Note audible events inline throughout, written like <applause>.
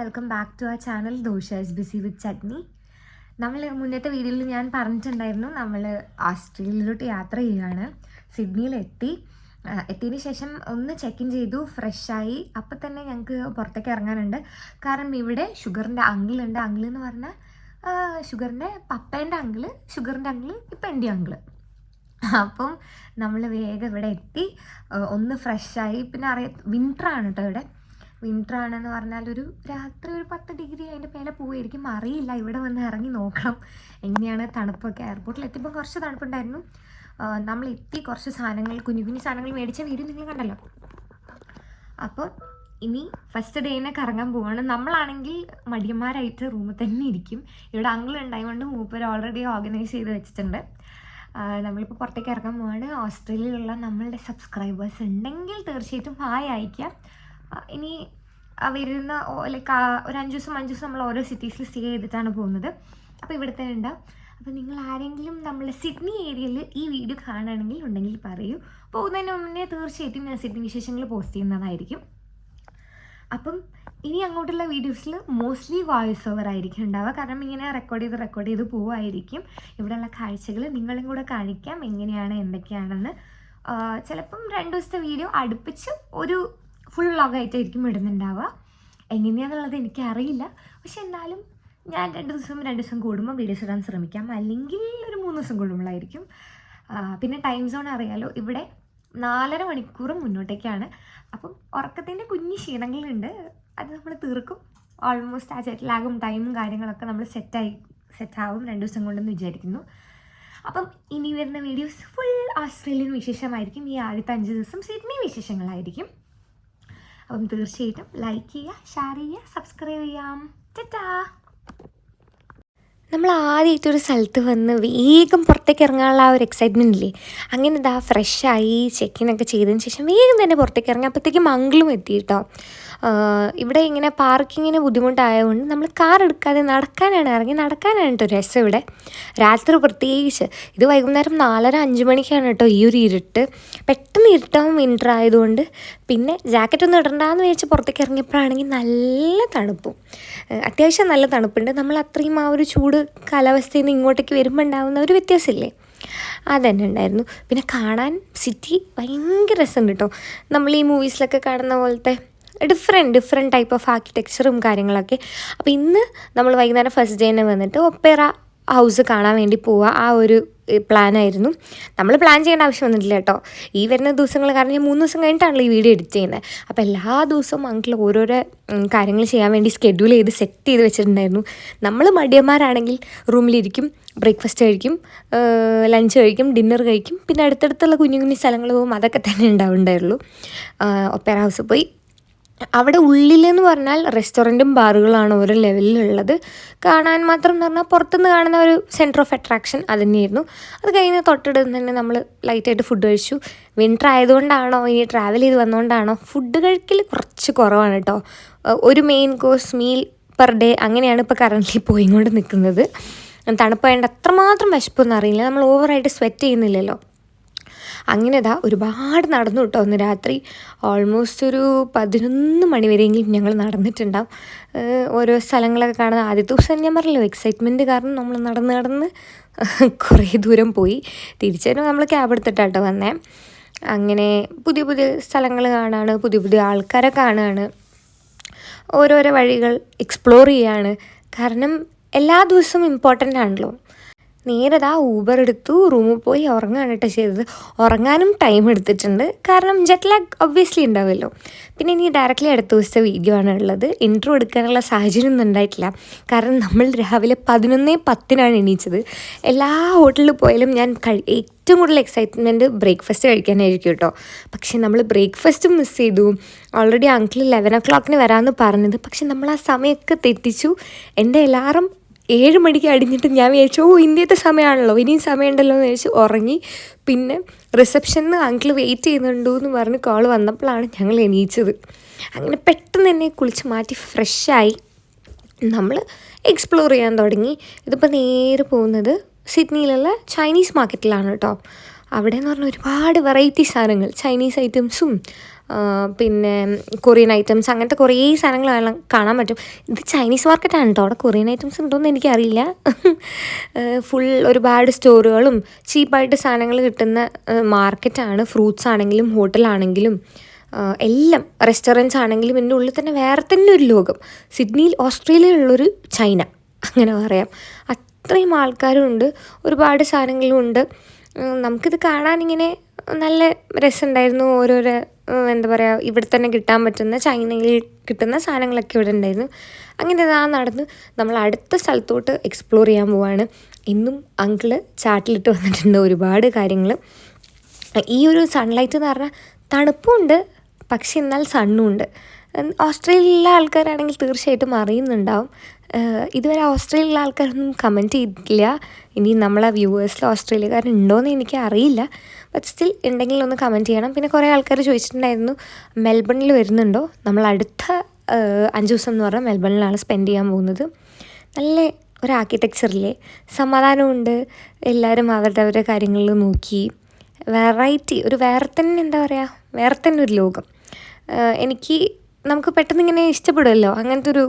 Welcome back to a channel dosas busy with chutney നമ്മൾ മുന്നത്തെ വീഡിയോയിൽ ഞാൻ പറഞ്ഞിട്ടുണ്ടായിരുന്നു നമ്മൾ ഓസ്ട്രേലിയയിലോട്ട് യാത്ര ചെയ്യുകയാണ്. സിഡ്നിയിലെത്തി. എത്തി എത്തിയതിന് ശേഷം ഒന്ന് ചെക്ക് ഇൻ ചെയ്തു ഫ്രഷായി അപ്പം തന്നെ ഞങ്ങൾക്ക് പുറത്തേക്ക് ഇറങ്ങാനുണ്ട്. കാരണം ഇവിടെ ഷുഗറിന്റെ അങ്കിളുണ്ട്. അങ്കിൾ എന്ന് പറഞ്ഞാൽ ഷുഗറിന്റെ പപ്പേന്റെ അങ്കിൾ ഷുഗറിന്റെ അങ്കിൾ ഇപ്പം എന്റെ അങ്കിൾ. അപ്പം നമ്മൾ വേഗം ഇവിടെ എത്തി. ഒന്ന് ഫ്രഷായി പിന്നെ അറിയ വിന്ററാണ് കേട്ടോ ഇവിടെ. വിന്ററാണെന്ന് പറഞ്ഞാൽ ഒരു രാത്രി ഒരു പത്ത് ഡിഗ്രി അതിന്റെ മേലെ പോവുമായിരിക്കും അറിയില്ല ഇവിടെ വന്ന് ഇറങ്ങി നോക്കണം. എങ്ങനെയാണ് തണുപ്പൊക്കെ? എയർപോർട്ടിൽ എത്തിയപ്പോൾ കുറച്ച് തണുപ്പുണ്ടായിരുന്നു. നമ്മൾ എത്തി. കുറച്ച് സാധനങ്ങൾ കുഞ്ഞു കുഞ്ഞു സാധനങ്ങൾ മേടിച്ച വീട് നിങ്ങൾ കണ്ടല്ലോ. അപ്പോൾ ഇനി ഫസ്റ്റ് ഡേ തന്നെ കറങ്ങാൻ പോവാണ്. നമ്മളാണെങ്കിൽ മടിയന്മാരായിട്ട് റൂമിൽ തന്നെ ഇരിക്കും. ഇവിടെ അങ്കിൾ ഉണ്ടായതുകൊണ്ട് മൂപ്പർ ഓൾറെഡി ഓർഗനൈസ് ചെയ്ത് വെച്ചിട്ടുണ്ട്. നമ്മളിപ്പോൾ പുറത്തേക്ക് ഇറങ്ങാൻ പോവാണ്. ഓസ്ട്രേലിയയിലുള്ള നമ്മളുടെ സബ്സ്ക്രൈബേഴ്സ് ഉണ്ടെങ്കിൽ തീർച്ചയായിട്ടും ഹായ് അയക്കാം ഇനി വരുന്ന ലൈക്ക് ഒരു അഞ്ച് ദിവസം അഞ്ച് ദിവസം നമ്മൾ ഓരോ സിറ്റീസിൽ സ്റ്റേ ചെയ്തിട്ടാണ് പോകുന്നത്. അപ്പോൾ ഇവിടെ തന്നെ ഉണ്ടാവും അപ്പോൾ നിങ്ങൾ ആരെങ്കിലും നമ്മളെ സിഡ്നി ഏരിയയിൽ ഈ വീഡിയോ കാണുകയാണെങ്കിൽ ഉണ്ടെങ്കിൽ പറയൂ. പോകുന്നതിന് മുന്നേ തീർച്ചയായിട്ടും ഞാൻ സിഡ്നി വിശേഷങ്ങൾ പോസ്റ്റ് ചെയ്യുന്നതായിരിക്കും. അപ്പം ഇനി അങ്ങോട്ടുള്ള വീഡിയോസിൽ മോസ്റ്റ്ലി വോയിസ് ഓവർ ആയിരിക്കും ഉണ്ടാവുക. കാരണം ഇങ്ങനെ റെക്കോർഡ് ചെയ്ത് റെക്കോർഡ് ചെയ്ത് പോവായിരിക്കും. ഇവിടെയുള്ള കാഴ്ചകൾ നിങ്ങളും കൂടെ കാണിക്കാം. എങ്ങനെയാണ് എന്തൊക്കെയാണെന്ന്. ചിലപ്പം രണ്ട് ദിവസത്തെ വീഡിയോ അടുപ്പിച്ച് ഒരു ഫുൾ വ്ളോഗായിട്ടായിരിക്കും ഇടുന്നുണ്ടാവുക. എങ്ങനെയാണെന്നുള്ളത് എനിക്കറിയില്ല. പക്ഷെ എന്നാലും ഞാൻ രണ്ട് ദിവസം രണ്ട് ദിവസം കൂടുമ്പോൾ വീഡിയോസ് ഇടാൻ ശ്രമിക്കാം. അല്ലെങ്കിൽ ഒരു മൂന്ന് ദിവസം കൂടുമ്പോഴായിരിക്കും പിന്നെ ടൈം സോൺ അറിയാലോ. ഇവിടെ നാലര മണിക്കൂർ മുന്നോട്ടേക്കാണ്. അപ്പം ഉറക്കത്തിന്റെ കുഞ്ഞു ക്ഷീണങ്ങളുണ്ട്. അത് നമ്മൾ തീർക്കും. ഓൾമോസ്റ്റ് ആ ജെറ്റ് ലാഗും ടൈമും കാര്യങ്ങളൊക്കെ നമ്മൾ സെറ്റായി സെറ്റാവും രണ്ട് ദിവസം കൊണ്ടെന്ന് വിചാരിക്കുന്നു. അപ്പം ഇനി വരുന്ന വീഡിയോസ് ഫുൾ ഓസ്ട്രേലിയൻ വിശേഷമായിരിക്കും. ഈ ആദ്യത്തെ അഞ്ച് ദിവസം സിഡ്നി വിശേഷങ്ങളായിരിക്കും. അപ്പം തീർച്ചയായിട്ടും ലൈക്ക് ചെയ്യുക ഷെയർ ചെയ്യുക സബ്സ്ക്രൈബ് ചെയ്യാം. ടാറ്റാ നമ്മൾ ആദ്യമായിട്ട് ഒരു സ്ഥലത്ത് വന്ന് വേഗം പുറത്തേക്ക് ഇറങ്ങാനുള്ള ആ ഒരു എക്സൈറ്റ്മെന്റ് ഇല്ലേ? അങ്ങനെ ഇതാ ഫ്രഷായി ചെക്കിനൊക്കെ ചെയ്തതിന് ശേഷം വേഗം തന്നെ പുറത്തേക്ക് ഇറങ്ങി. അപ്പോഴത്തേക്കും മംഗളും എത്തി കേട്ടോ ഇവിടെ ഇങ്ങനെ പാർക്കിങ്ങിന് ബുദ്ധിമുട്ടായതുകൊണ്ട് നമ്മൾ കാർ എടുക്കാതെ നടക്കാനാണ് ഇറങ്ങി. നടക്കാനാണ് കേട്ടോ രസം ഇവിടെ. രാത്രി പ്രത്യേകിച്ച് ഇത് വൈകുന്നേരം നാലര അഞ്ച് മണിക്കാണ് കേട്ടോ ഈ ഒരു ഇരുട്ട്. പെട്ടെന്ന് ഇരുട്ടാവും വിന്റർ ആയതുകൊണ്ട് പിന്നെ ജാക്കറ്റ് ഒന്നും ഇടണ്ടെന്ന് വിചാരിച്ച് പുറത്തേക്ക് ഇറങ്ങിയപ്പോഴാണെങ്കിൽ നല്ല തണുപ്പും. അത്യാവശ്യം നല്ല തണുപ്പുണ്ട്. നമ്മൾ അത്രയും ആ ഒരു ചൂട് കാലാവസ്ഥയിൽ നിന്ന് ഇങ്ങോട്ടേക്ക് വരുമ്പോൾ ഉണ്ടാകുന്ന ഒരു വ്യത്യാസമില്ലേ? അതന്നെ ഉണ്ടായിരുന്നു. പിന്നെ കാണാൻ സിറ്റി ഭയങ്കര രസമുണ്ട് കേട്ടോ നമ്മൾ ഈ മൂവീസിലൊക്കെ കാണുന്ന പോലത്തെ ഡിഫറെന്റ് ഡിഫറെന്റ് ടൈപ്പ് ഓഫ് ആർക്കിടെക്ചറും കാര്യങ്ങളൊക്കെ. അപ്പോൾ ഇന്ന് നമ്മൾ വൈകുന്നേരം ഫസ്റ്റ് ഡേ തന്നെ വന്നിട്ട് ഒപ്പേറ ഹൗസ് കാണാൻ വേണ്ടി പോവുക ആ ഒരു പ്ലാനായിരുന്നു നമ്മൾ പ്ലാൻ ചെയ്യേണ്ട ആവശ്യമൊന്നുമില്ല കേട്ടോ. ഈ വരുന്ന ദിവസങ്ങൾ കാരണം ഞാൻ മൂന്ന് ദിവസം കഴിഞ്ഞിട്ടാണല്ലോ ഈ വീഡിയോ എഡിറ്റ് ചെയ്യുന്നത് അപ്പോൾ എല്ലാ ദിവസവും അങ്കിൾ ഓരോരോ കാര്യങ്ങൾ ചെയ്യാൻ വേണ്ടി സ്കെഡ്യൂൾ ചെയ്ത് സെറ്റ് ചെയ്ത് വെച്ചിട്ടുണ്ടായിരുന്നു. നമ്മൾ മടിയന്മാരാണെങ്കിൽ റൂമിലിരിക്കും ബ്രേക്ക്ഫാസ്റ്റ് കഴിക്കും ലഞ്ച് കഴിക്കും ഡിന്നർ കഴിക്കും. പിന്നെ അടുത്തടുത്തുള്ള കുഞ്ഞു കുഞ്ഞു സ്ഥലങ്ങൾ പോകും. അതൊക്കെ തന്നെ ഉണ്ടാവുണ്ടായുള്ളൂ ഒപ്പേറ ഹൗസ് പോയി. അവിടെ ഉള്ളിലെന്ന് പറഞ്ഞാൽ റെസ്റ്റോറന്റും ബാറുകളാണ് ഓരോ ലെവലിലുള്ളത് കാണാൻ മാത്രം എന്ന് പറഞ്ഞാൽ പുറത്തുനിന്ന് കാണുന്ന ഒരു സെന്റർ ഓഫ് അട്രാക്ഷൻ അത് തന്നെയായിരുന്നു. അത് കഴിഞ്ഞ് തൊട്ടടുത്ത് തന്നെ നമ്മൾ ലൈറ്റായിട്ട് ഫുഡ് കഴിച്ചു. വിന്റർ ആയതുകൊണ്ടാണോ ഇനി ട്രാവൽ ചെയ്ത് വന്നുകൊണ്ടാണോ ഫുഡ് കഴിക്കൽ കുറച്ച് കുറവാണ് കേട്ടോ. ഒരു main course meal per day അങ്ങനെയാണ് ഇപ്പോൾ കറന്റ്ലി പോയിക്കൊണ്ട് നിൽക്കുന്നത്. തണുപ്പായതുകൊണ്ട് അത്രമാത്രം വിശപ്പൊന്നും അറിയില്ല. നമ്മൾ ഓവറായിട്ട് സ്വെറ്റ് ചെയ്യുന്നില്ലല്ലോ. അങ്ങനെ ഇതാ ഒരുപാട് നടന്നു കേട്ടോ ഒന്ന് രാത്രി. ഓൾമോസ്റ്റ് ഒരു പതിനൊന്ന് മണി വരെയെങ്കിലും ഞങ്ങൾ നടന്നിട്ടുണ്ടാവും. ഓരോ സ്ഥലങ്ങളൊക്കെ കാണുന്ന ആദ്യത്തെ ദിവസം ഞാൻ പറഞ്ഞല്ലോ എക്സൈറ്റ്മെന്റ് കാരണം നമ്മൾ നടന്ന് നടന്ന് <laughs> കുറേ ദൂരം പോയി. തിരിച്ചു നമ്മൾ ക്യാബ് എടുത്തിട്ടാട്ടോ വന്നേ. അങ്ങനെ പുതിയ പുതിയ സ്ഥലങ്ങൾ കാണാണ് പുതിയ പുതിയ ആൾക്കാരെ കാണുകയാണ് ഓരോരോ വഴികൾ എക്സ്പ്ലോർ ചെയ്യാണ്. കാരണം എല്ലാ ദിവസവും ഇമ്പോർട്ടന്റ് ആണല്ലോ. നേരതാ ഊബർ എടുത്തു റൂമിൽ പോയി ഉറങ്ങാണ് കേട്ടോ ചെയ്തത്. ഉറങ്ങാനും ടൈം എടുത്തിട്ടുണ്ട്. കാരണം ജെറ്റ് ലാഗ് ഒബ്വിയസ്ലി ഉണ്ടാവുമല്ലോ പിന്നെ ഇനി ഡയറക്റ്റ്ലി അടുത്ത ദിവസത്തെ വീഡിയോ ആണ് ഉള്ളത്. ഇൻട്രോ എടുക്കാനുള്ള സാഹചര്യം ഒന്നും ഉണ്ടായിട്ടില്ല. കാരണം നമ്മൾ രാവിലെ പതിനൊന്നേ പത്തിനാണ് എണീച്ചത്. എല്ലാ ഹോട്ടലിൽ പോയാലും ഞാൻ ഏറ്റവും കൂടുതൽ എക്സൈറ്റ്മെന്റ് ബ്രേക്ക്ഫാസ്റ്റ് കഴിക്കാനായിരിക്കും കേട്ടോ പക്ഷേ നമ്മൾ ബ്രേക്ക്ഫാസ്റ്റും മിസ് ചെയ്തു. ഓൾറെഡി അങ്കിൾ ലെവൻ ഒ ക്ലോക്കിന് വരാമെന്ന് പറഞ്ഞത്. പക്ഷെ നമ്മൾ ആ സമയമൊക്കെ തെറ്റിച്ചു. എന്റെ അലാറം ഏഴ് മണിക്ക് അടിഞ്ഞിട്ട് ഞാൻ വിചാരിച്ചു ഓ ഇന്ത്യത്തെ സമയമാണല്ലോ ഇനിയും സമയമുണ്ടല്ലോ എന്ന് വിചാരിച്ച് ഉറങ്ങി. പിന്നെ റിസപ്ഷനിൽ അങ്കിൾ വെയിറ്റ് ചെയ്യുന്നുണ്ടോ എന്ന് പറഞ്ഞ് കോൾ വന്നപ്പോഴാണ് ഞങ്ങൾ എണീച്ചത്. അങ്ങനെ പെട്ടെന്ന് തന്നെ കുളിച്ച് മാറ്റി ഫ്രഷായി നമ്മൾ എക്സ്പ്ലോർ ചെയ്യാൻ തുടങ്ങി. ഇതിപ്പോൾ നേരെ പോകുന്നത് സിഡ്നിയിലുള്ള ചൈനീസ് മാർക്കറ്റിലാണ് കേട്ടോ അവിടെ എന്ന് പറഞ്ഞാൽ ഒരുപാട് വെറൈറ്റി സാധനങ്ങൾ. ചൈനീസ് ഐറ്റംസും പിന്നെ കൊറിയൻ ഐറ്റംസ് അങ്ങനത്തെ കുറേ സാധനങ്ങളെല്ലാം കാണാൻ പറ്റും. ഇത് ചൈനീസ് മാർക്കറ്റാണ് കേട്ടോ അവിടെ കൊറിയൻ ഐറ്റംസ് ഉണ്ടോയെന്ന് എനിക്കറിയില്ല. ഫുൾ ഒരുപാട് സ്റ്റോറുകളും ചീപ്പായിട്ട് സാധനങ്ങൾ കിട്ടുന്ന മാർക്കറ്റാണ് ഫ്രൂട്ട്സ് ആണെങ്കിലും ഹോട്ടലാണെങ്കിലും എല്ലാം റെസ്റ്റോറന്റ്സ് ആണെങ്കിലും എന്റെ ഉള്ളിൽ തന്നെ വേറെ തന്നെ ഒരു ലോകം. സിഡ്നിയിൽ ഓസ്ട്രേലിയയിലുള്ളൊരു ചൈന. അങ്ങനെ പറയാം. അത്രയും ആൾക്കാരും ഉണ്ട് ഒരുപാട് സാധനങ്ങളും ഉണ്ട്. നമുക്കിത് കാണാനിങ്ങനെ നല്ല രസമുണ്ടായിരുന്നു ഓരോരോ എന്താ പറയുക ഇവിടെ തന്നെ കിട്ടാൻ പറ്റുന്ന ചൈനയിൽ കിട്ടുന്ന സാധനങ്ങളൊക്കെ ഇവിടെ ഉണ്ടായിരുന്നു. അങ്ങനെ ഇതാ നടന്ന് നമ്മൾ അടുത്ത സ്ഥലത്തോട്ട് എക്സ്പ്ലോർ ചെയ്യാൻ പോവാണ്. ഇന്നും അങ്കിൾ ചാട്ടിലിട്ട് വന്നിട്ടുണ്ട് ഒരുപാട് കാര്യങ്ങൾ ഈ ഒരു സൺലൈറ്റ് എന്ന് പറഞ്ഞാൽ തണുപ്പും ഉണ്ട് പക്ഷെ എന്നാൽ സണ്ണും ഉണ്ട്. ഓസ്ട്രേലിയയിലെ ആൾക്കാരാണെങ്കിൽ തീർച്ചയായിട്ടും അറിയുന്നുണ്ടാവും. ഇതുവരെ ഓസ്ട്രേലിയയിലുള്ള ആൾക്കാരൊന്നും കമന്റ് ചെയ്തിട്ടില്ല. ഇനി നമ്മളെ വ്യൂവേഴ്സിൽ ഓസ്ട്രേലിയക്കാരുണ്ടോയെന്ന് എനിക്ക് അറിയില്ല. ബട്ട് സ്റ്റിൽ ഉണ്ടെങ്കിൽ ഒന്ന് കമന്റ് ചെയ്യണം. പിന്നെ കുറേ ആൾക്കാർ ചോദിച്ചിട്ടുണ്ടായിരുന്നു മെൽബണിൽ വരുന്നുണ്ടോ? നമ്മൾ അടുത്ത അഞ്ച് ദിവസം എന്ന് പറഞ്ഞാൽ മെൽബണിലാണ് സ്പെൻഡ് ചെയ്യാൻ പോകുന്നത്. നല്ല ഒരു ആർക്കിടെക്ചറിലെ സമാധാനമുണ്ട് എല്ലാവരും അവരുടെ അവരുടെ കാര്യങ്ങളിൽ നോക്കി. വെറൈറ്റി ഒരു വേറെ തന്നെ എന്താ പറയുക വേറെ തന്നെ ഒരു ലോകം. എനിക്ക് നമുക്ക് പെട്ടെന്ന് ഇങ്ങനെ ഇഷ്ടപ്പെടുമല്ലോ. അങ്ങനത്തെ ഒരു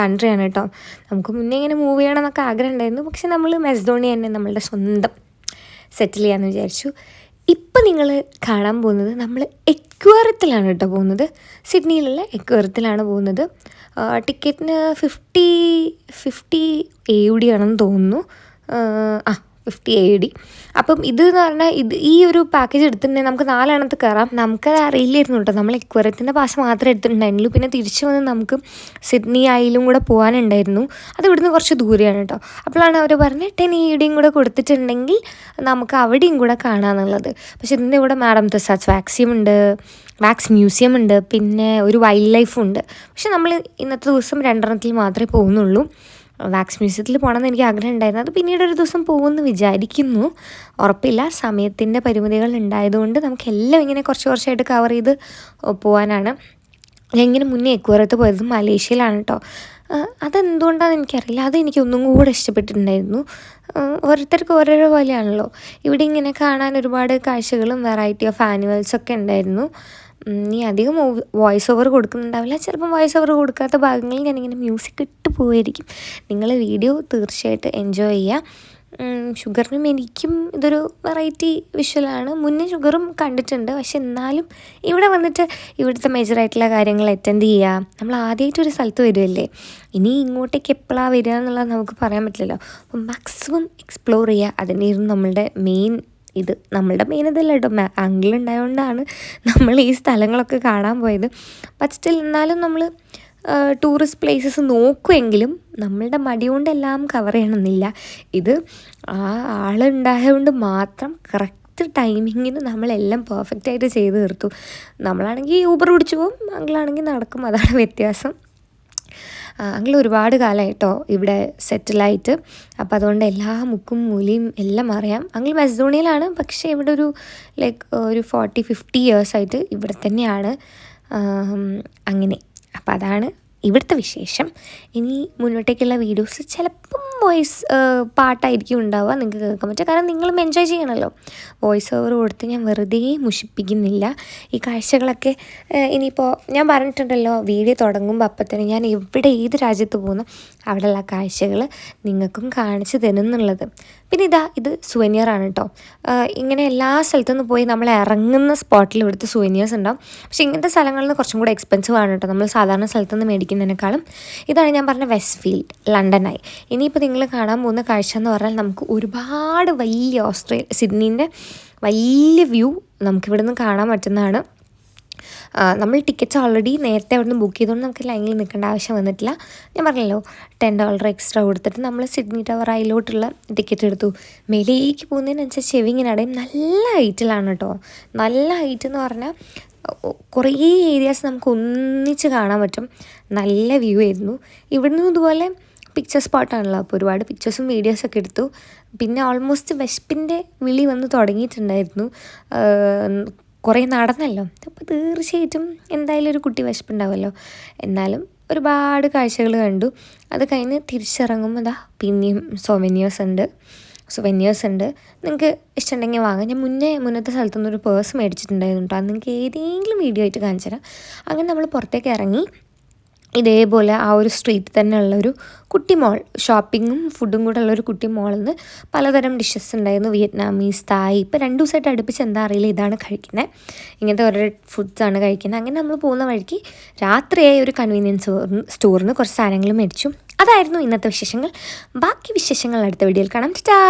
കൺട്രിയാണ് കേട്ടോ. നമുക്ക് മുന്നേ ഇങ്ങനെ മൂവ് ചെയ്യണം എന്നൊക്കെ ആഗ്രഹം ഉണ്ടായിരുന്നു പക്ഷെ നമ്മൾ മെസ്ഡോണി തന്നെ നമ്മളുടെ സ്വന്തം സെറ്റിൽ ചെയ്യാമെന്ന് വിചാരിച്ചു. ഇപ്പം നിങ്ങൾ കാണാൻ പോകുന്നത് നമ്മൾ എക്വേറത്തിലാണ് കേട്ടോ പോകുന്നത്. സിഡ്നിയിലുള്ള എക്വേറത്തിലാണ് പോകുന്നത്. ടിക്കറ്റിന് ഫിഫ്റ്റി ഫിഫ്റ്റി എ ഡി ആണെന്ന് തോന്നുന്നു. ആ ഫിഫ്റ്റി എ ഡി അപ്പം ഇത് എന്ന് പറഞ്ഞാൽ ഇത് ഈ ഒരു പാക്കേജ് എടുത്തിട്ടുണ്ടെങ്കിൽ നമുക്ക് നാലെണ്ണത്ത് കയറാം നമുക്കത് അറിയില്ലായിരുന്നു കേട്ടോ. നമ്മൾ ഇക്വരത്തിന്റെ പാസ് മാത്രമേ എടുത്തിട്ടുണ്ടായിരുന്നുള്ളൂ. പിന്നെ തിരിച്ചു വന്ന് നമുക്ക് സിഡ്നി ആയാലും കൂടെ പോകാനുണ്ടായിരുന്നു അത് ഇവിടുന്ന് കുറച്ച് ദൂരെയാണ് കേട്ടോ. അപ്പോഴാണ് അവർ പറഞ്ഞത് ടെൻ എ ഡിയും കൂടെ കൊടുത്തിട്ടുണ്ടെങ്കിൽ നമുക്ക് അവിടെയും കൂടെ കാണാമെന്നുള്ളത് പക്ഷേ ഇതിന്റെ കൂടെ മാഡം തസാച്ച് വാക്സിയം ഉണ്ട് വാക്സ് മ്യൂസിയം ഉണ്ട് പിന്നെ ഒരു വൈൽഡ് ലൈഫും ഉണ്ട്. പക്ഷെ നമ്മൾ ഇന്നത്തെ ദിവസം രണ്ടെണ്ണത്തിൽ മാത്രമേ പോകുന്നുള്ളൂ. വാക്സ് മ്യൂസിയത്തിൽ പോകണമെന്ന് എനിക്ക് ആഗ്രഹം ഉണ്ടായിരുന്നു. അത് പിന്നീട് ഒരു ദിവസം പോകുമെന്ന് വിചാരിക്കുന്നു. ഉറപ്പില്ല. സമയത്തിന്റെ പരിമിതികൾ ഉണ്ടായതുകൊണ്ട് നമുക്കെല്ലാം ഇങ്ങനെ കുറച്ച് കുറച്ചായിട്ട് കവർ ചെയ്ത് പോകാനാണ് ഞാൻ ഇങ്ങനെ മുന്നേ എക്വറത്ത് പോയത് മലേഷ്യയിലാണ് കേട്ടോ അതെന്തുകൊണ്ടാണെന്ന് എനിക്കറിയില്ല. അത് എനിക്ക് ഒന്നും കൂടെ ഇഷ്ടപ്പെട്ടിട്ടുണ്ടായിരുന്നു. ഓരോരുത്തർക്ക് ഓരോരോ പോലെയാണല്ലോ. ഇവിടെ ഇങ്ങനെ കാണാൻ ഒരുപാട് കാഴ്ചകളും വെറൈറ്റി ഓഫ് ആനിമൽസൊക്കെ ഉണ്ടായിരുന്നു. നീ അധികം വോയിസ് ഓവർ കൊടുക്കുന്നുണ്ടാവില്ല. ചിലപ്പം വോയിസ് ഓവർ കൊടുക്കാത്ത ഭാഗങ്ങളിൽ ഞാനിങ്ങനെ മ്യൂസിക് ഇട്ട് പോയിരിക്കും നിങ്ങൾ വീഡിയോ തീർച്ചയായിട്ടും എൻജോയ് ചെയ്യുക ഷുഗറിനും എനിക്കും ഇതൊരു വെറൈറ്റി വിഷ്വലാണ് മുന്നേ ഷുഗറും കണ്ടിട്ടുണ്ട്. പക്ഷെ എന്നാലും ഇവിടെ വന്നിട്ട് ഇവിടുത്തെ മേജറായിട്ടുള്ള കാര്യങ്ങൾ അറ്റൻഡ് ചെയ്യുക നമ്മൾ ആദ്യമായിട്ട് ഒരു സ്ഥലത്ത് വരുമല്ലേ ഇനി ഇങ്ങോട്ടേക്ക് എപ്പോഴാണ് വരിക എന്നുള്ളത് നമുക്ക് പറയാൻ പറ്റില്ലല്ലോ. അപ്പം മാക്സിമം എക്സ്പ്ലോർ ചെയ്യുക അതിനായിരുന്നു നമ്മളുടെ മെയിൻ ഇത് നമ്മളുടെ മെയിൻ ഇതല്ല കേട്ടോ അങ്കിൾ ഉണ്ടായതുകൊണ്ടാണ് നമ്മൾ ഈ സ്ഥലങ്ങളൊക്കെ കാണാൻ പോയത്. ബട്ട് സ്റ്റിൽ എന്നാലും നമ്മൾ ടൂറിസ്റ്റ് പ്ലേസസ് നോക്കുമെങ്കിലും നമ്മളുടെ മടി കൊണ്ടെല്ലാം കവർ ചെയ്യണമെന്നില്ല. ഇത് ആ ആളുണ്ടായതുകൊണ്ട് മാത്രം കറക്റ്റ് ടൈമിങ്ങിന് നമ്മളെല്ലാം പെർഫെക്റ്റ് ആയിട്ട് ചെയ്ത് തീർത്തു. നമ്മളാണെങ്കിൽ ഊബർ പിടിച്ചു പോകും അങ്കിളാണെങ്കിൽ നടക്കും. അതാണ് വ്യത്യാസം. അങ്കിൾ ഒരുപാട് കാലമായിട്ടോ ഇവിടെ സെറ്റിലായിട്ട് അപ്പോൾ അതുകൊണ്ട് എല്ലാ മുക്കും മൂലയും എല്ലാം അറിയാം. അങ്കിൾ മെസ്ഡോണിയയിലാണ് പക്ഷേ ഇവിടെ ഒരു ലൈക്ക് ഒരു ഫോർട്ടി ഫിഫ്റ്റി ഇയേഴ്സായിട്ട് ഇവിടെ തന്നെയാണ്. അങ്ങനെ. അപ്പോൾ അതാണ് ഇവിടുത്തെ വിശേഷം. ഇനി മുന്നോട്ടേക്കുള്ള വീഡിയോസ് ചിലപ്പം വോയിസ് പാട്ടായിരിക്കും ഉണ്ടാവുക. നിങ്ങൾക്ക് കേൾക്കാൻ പറ്റുക കാരണം നിങ്ങളും എൻജോയ് ചെയ്യണമല്ലോ വോയിസ് ഓവർ കൊടുത്ത് ഞാൻ വെറുതെ മുഷിപ്പിക്കുന്നില്ല. ഈ കാഴ്ചകളൊക്കെ ഇനിയിപ്പോൾ ഞാൻ പറഞ്ഞിട്ടുണ്ടല്ലോ വീഡിയോ തുടങ്ങുമ്പോൾ അപ്പം തന്നെ ഞാൻ എവിടെ ഏത് രാജ്യത്ത് പോകുന്നു അവിടെയുള്ള കാഴ്ചകൾ നിങ്ങൾക്കും കാണിച്ചു തരുന്നുള്ളത്. പിന്നെ ഇതാ ഇത് സുവനിയറാണ് കേട്ടോ ഇങ്ങനെ എല്ലാ സ്ഥലത്തു നിന്ന് പോയി നമ്മൾ ഇറങ്ങുന്ന സ്പോട്ടിൽ ഇവിടുത്തെ സുവനിയേഴ്സ് ഉണ്ടാവും. പക്ഷേ ഇങ്ങനത്തെ സ്ഥലങ്ങളിൽ നിന്ന് കുറച്ചും കൂടെ എക്സ്പെൻസീവ് ആണ് കേട്ടോ നമ്മൾ സാധാരണ സ്ഥലത്തു നിന്ന് മേടിക്കുന്നതിനേക്കാളും. ഇതാണ് ഞാൻ പറഞ്ഞ വെസ്റ്റ് ഫീൽഡ് ലണ്ടനായി. ഇനിയിപ്പോൾ നിങ്ങൾ കാണാൻ പോകുന്ന കാഴ്ച എന്ന് പറഞ്ഞാൽ നമുക്ക് ഒരുപാട് വലിയ ഓസ്ട്രേലിയ സിഡ്നീന്റെ വലിയ വ്യൂ നമുക്കിവിടെ നിന്ന് കാണാൻ പറ്റുന്നതാണ്. നമ്മൾ ടിക്കറ്റ്സ് ഓൾറെഡി നേരത്തെ അവിടെ നിന്ന് ബുക്ക് ചെയ്തുകൊണ്ട് നമുക്ക് ലൈനിൽ നിൽക്കേണ്ട ആവശ്യം വന്നിട്ടില്ല. ഞാൻ പറഞ്ഞല്ലോ ടെൻ ഡോളർ എക്സ്ട്രാ കൊടുത്തിട്ട് നമ്മൾ സിഡ്നി ടവർ ഐലോട്ടുള്ള ടിക്കറ്റ് എടുത്തു. മേലേക്ക് പോകുന്നതിനനുസരിച്ച് ചെവിങ്ങിനടയും നല്ല ഹൈറ്റിലാണ് കേട്ടോ നല്ല ഹൈറ്റ് എന്ന് പറഞ്ഞാൽ കുറേ ഏരിയാസ് നമുക്ക് ഒന്നിച്ച് കാണാൻ പറ്റും. നല്ല വ്യൂ ആയിരുന്നു. ഇവിടുന്ന് ഇതുപോലെ പിക്ചർ സ്പോട്ടാണല്ലോ അപ്പോൾ ഒരുപാട് പിക്ചേഴ്സും വീഡിയോസൊക്കെ എടുത്തു. പിന്നെ ഓൾമോസ്റ്റ് വിശപ്പിന്റെ വിളി വന്ന് തുടങ്ങിയിട്ടുണ്ടായിരുന്നു. കുറേ നടന്നല്ലോ. അപ്പോൾ തീർച്ചയായിട്ടും എന്തായാലും ഒരു കുട്ടി വിശപ്പുണ്ടാവുമല്ലോ എന്നാലും ഒരുപാട് കാഴ്ചകൾ കണ്ടു. അത് കഴിഞ്ഞ് തിരിച്ചിറങ്ങുമ്പോൾ ഇതാ പിന്നെയും സൊവനിയേഴ്സ് ഉണ്ട്. സുവന്യേഴ്സ് ഉണ്ട്. നിങ്ങൾക്ക് ഇഷ്ടമുണ്ടെങ്കിൽ വാങ്ങാം. ഞാൻ മുന്നേ മുന്നത്തെ സ്ഥലത്തുനിന്ന് ഒരു പേഴ്സ് മേടിച്ചിട്ടുണ്ടായിരുന്നു കേട്ടോ അത് നിങ്ങൾക്ക് ഏതെങ്കിലും വീഡിയോ ആയിട്ട് കാണിച്ചു തരാം അങ്ങനെ നമ്മൾ പുറത്തേക്ക് ഇറങ്ങി ഇതേപോലെ ആ ഒരു സ്ട്രീറ്റിൽ തന്നെ ഉള്ളൊരു കുട്ടി മോൾ ഷോപ്പിങ്ങും ഫുഡും കൂടെ ഉള്ളൊരു കുട്ടി മോളിൽ നിന്ന് പലതരം ഡിഷസ് ഉണ്ടായിരുന്നു. വിയറ്റ്നാമീസ് തായ് ഇപ്പോൾ രണ്ട് ദിവസമായിട്ട് അടുപ്പിച്ച് എന്താ അറിയില്ല. ഇതാണ് കഴിക്കുന്നത് ഇങ്ങനത്തെ ഓരോ ഫുഡ്സാണ് കഴിക്കുന്നത് അങ്ങനെ നമ്മൾ പോകുന്ന വഴിക്ക് രാത്രിയായി ഒരു കൺവീനിയൻസ് സ്റ്റോറിൽ നിന്ന് കുറച്ച് സാധനങ്ങൾ മേടിച്ചു. അതായിരുന്നു ഇന്നത്തെ വിശേഷങ്ങൾ. ബാക്കി വിശേഷങ്ങൾ അടുത്ത വീഡിയോയിൽ കാണാം. ടാ